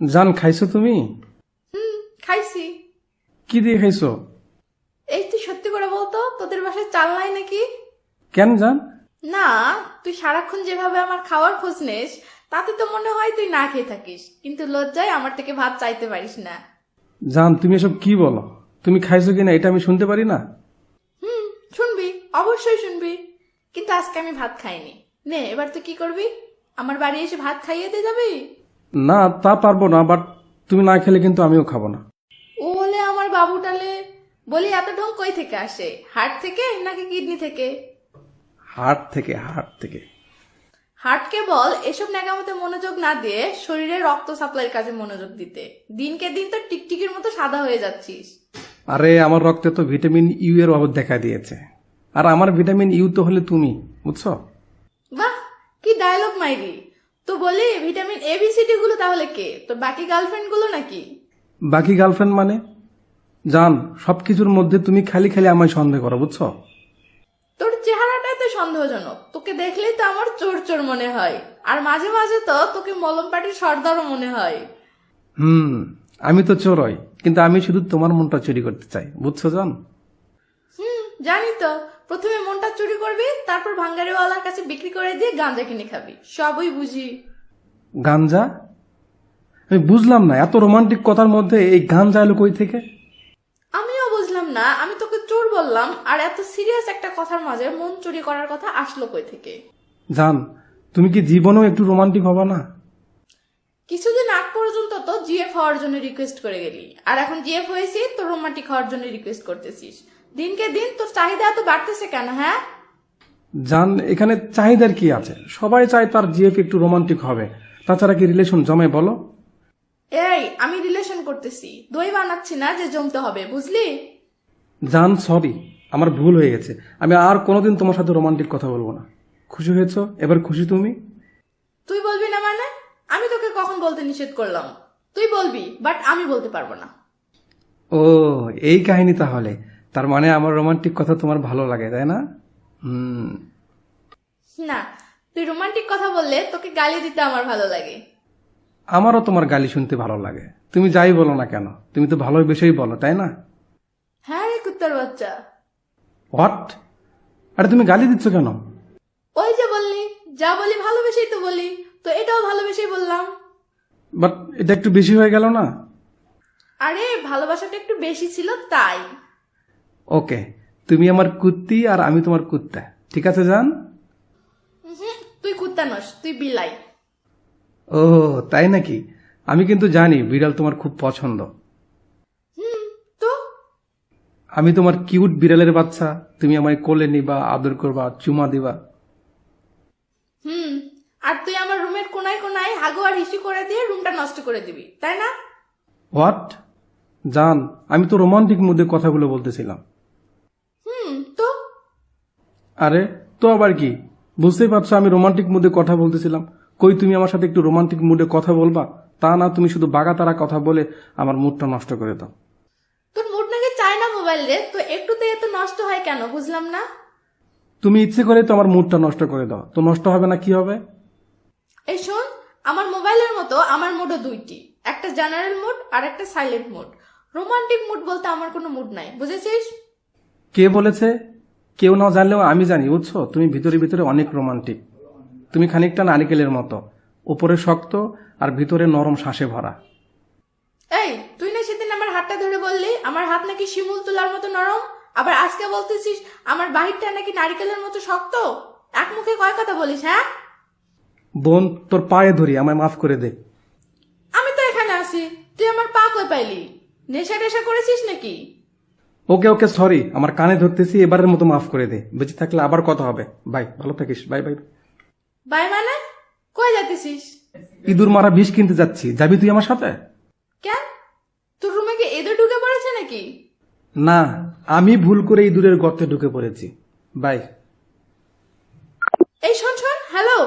জান খাইছো তুমি? হুম খাইছি। কি দিয়ে খাইছো? এই তুই সত্যি করে বলতো তোদের বাসায় চাল নাই নাকি? কেন জান? না তুই সারাক্ষণ যেভাবে আমার খাওয়ার খোঁজ নিস তাতে তো মনে হয় তুই না খেয়ে থাকিস। কিন্তু লজ্জায় আমার থেকে ভাত চাইতে পারিস না। জান তুমি এসব কি বলো? তুমি খাইছো কিনা এটা আমি শুনতে পারি না? হুম শুনবি অবশ্যই শুনবি। কিন্তু আজকে আমি ভাত খাইনি। নে এবার তুই কি করবি? আমার বাড়ি এসে ভাত খাইয়ে দিয়ে যাবি? না তা পারব না বাট তুমি না খেলে কিন্তু আমিও খাব না। ও বলে আমার বাবুটালে বলি এত ঢং কই থেকে আসে? হার্ট থেকে নাকি কিডনি থেকে? হার্ট থেকে হার্ট থেকে। হার্টকে বল এসব ন্যাকামতে মনোযোগ না দিয়ে শরীরে রক্ত সাপ্লাইয়ের কাজে মনোযোগ দিতে। দিনকে দিন তো টিকটিকির মতো সাদা হয়ে যাচ্ছিস। আরে আমার রক্তে তো ভিটামিন ইউ এর অভাব দেখা দিয়েছে। আর আমার ভিটামিন ইউ তো হলে তুমি বুঝছ? বাহ কি ডায়লগ মাইরি। তো বলি vitamin A B C D গুলো তাহলে কে? তোর বাকি গার্লফ্রেন্ডগুলো নাকি? বাকি গার্লফ্রেন্ড মানে? জান সবকিছুর মধ্যে তুমি খালি খালি আমায় সন্দেহ করো বুঝছ? তোর চেহারাটাই তো সন্দেহজনক। তোকে দেখলেই তো আমার চোর চোর মনে হয়। আর মাঝে মাঝে তো তোকে মলম পাটির সর্দারও মনে হয়। হুম আমি তো চোরই কিন্তু আমি শুধু তোমার মনটা চুরি করতে চাই বুঝছ জান? হুম জানি তো। প্রথমে মনটা চুরি করবি তারপর ভাঙ্গারিওয়ালার কাছে বিক্রি করে দিয়ে গাঁজা কিনে খাবি। সবই বুঝি। গাঞ্জা? আমি বুঝলাম না এত রোমান্টিক কথার মধ্যে এই গাঞ্জা এলো কই থেকে? আমিও বুঝলাম না আমি তোকে চোর বললাম আর এত সিরিয়াস একটা কথার মাঝে মন চুরি করার কথা আসলো কই থেকে? জান তুমি কি জীবনেও একটু রোমান্টিক হবা না? কিছুদিন আগ পর্যন্ত তো জিএফ হওয়ার জন্য রিকোয়েস্ট করে গেলি আর এখন জিএফ হয়েছি তো রোমান্টিক হওয়ার জন্য রিকোয়েস্ট করতেছিস। দিনকে দিন তোর চাহিদা এত বাড়তেছে কেন হ্যাঁ? জান এখানে চাহিদার কি আছে? সবাই চায় তার জিএফ একটু রোমান্টিক হবে। তাছাড়া কি রিলেশন জমে বলো? এই আমি রিলেশন করতেছি। দই বানাচ্ছি না যে জমতে হবে বুঝলি? জান সরি আমার ভুল হয়ে গেছে। আমি আর কোনোদিন তোমার সাথে রোমান্টিক কথা বলব না। খুশি হয়েছো? এবার খুশি তুমি? তুই বলবি না মানে? আমি তোকে কখন বলতে নিষেধ করলাম? তুই বলবি বাট আমি বলতে পারব না। ও এই কাহিনী তাহলে। তার মানে আমার রোমান্টিক কথা তোমার ভালো লাগে তাই না? হুম। না তুই রোমান্টিক কথা বললে তোকে গালি দিতে আমার ভালো লাগে। আমারও তোমার গালি শুনতে ভালো লাগে। তুমি যাই বলো না কেন? তুমি তো ভালোবেসেই বলো তাই না? হ্যাঁ রে কুত্তার বাচ্চা। হোয়াট আরে তুমি গালি দিচ্ছ কেন? ওই যে বললি যা বলি ভালোবেসেই তো বলি তো এটাও ভালোবেসেই বললাম। বাট এটা একটু বেশি হয়ে গেল না? আরে ভালোবাসাটা একটু বেশি ছিল তাই। ওকে তুমি আমার কুত্তি আর আমি তোমার কুত্তা। ঠিক আছে জান? কুত্তা নস তুই বিলাই। ও তাই নাকি? আমি কিন্তু জানি বিড়াল তোমার খুব পছন্দ। তো? আমি তোমার কিউট বিড়ালের বাচ্চা তুমি আমায় কোলে নিবা আদর করবা চুমা দিবা। হুম আর তুই আমার রুমের কোনায় কোনায় হাগু আর হিসু করে দিয়ে রুমটা নষ্ট করে দিবি তাই না? হোয়াট জান আমি তো রোমান্টিক মুডে কথাগুলো বলতেছিলাম। হুম তো? আরে তো আবার কি? বুঝতেই পারছ আমি রোমান্টিক মুডে কথা বলতেছিলাম। কই তুমি আমার সাথে একটু রোমান্টিক মুডে কথা বলবা? তা না তুমি শুধু বাগাতারা কথা বলে আমার মুডটা নষ্ট করে দাও। তোর মুড নাকি চায় না মোবাইল রে তো একটুতে এত নষ্ট হয় কেন বুঝলাম না? তুমি ইচ্ছে করে তো আমার মুডটা নষ্ট করে দাও। তো নষ্ট হবে না কি হবে? এই শোন আমার মোবাইলের মতো আমার মুডও দুইটি। একটা জেনারেল মুড আর একটা সাইলেন্ট মুড রোমান্টিক মুড বলতে আমার কোনো মুড নাই বুঝেছিস? কে বলেছে? কেউ না জানলেও আমি জানি বুঝছ? তুমি ভিতরে ভিতরে অনেক রোমান্টিক তুমি খানিকটা নারিকেলের মতো। উপরে শক্ত আর ভিতরে নরম শ্বাসে ভরা। এই তুই না সেদিন আমার হাতটা ধরে বললি আমার হাত নাকি শিমুল তোলার মতো নরম? আবার আজকে বলতেছিস আমার বাহিরটা নাকি নারিকেলের মতো শক্ত? এক মুখে কয় কথা বলিস হ্যাঁ? বোন তোর পায়ে ধরি আমায় মাফ করে দে। আমি তো এখানে আছি। তুই আমার পা কই পাইলি? নেশা টেশা করেছিস নাকি? ওকে ওকে সরি আমার কানে ধরতেছি এবারের মতো মাফ করে দে। বেঁচে থাকলে আবার কথা হবে। বাই ভালো থাকিস বাই বাই। বাই মানে? কই যাইতেছিস? ইঁদুর মারা বিষ কিনতে যাচ্ছি। যাবি তুই আমার সাথে? কেন? তোর রুমে কি এদের ঢুকে পড়েছে নাকি? না আমি ভুল করে ইঁদুরের গর্তে ঢুকে পড়েছি। বাই। এই শোন শোন হ্যালো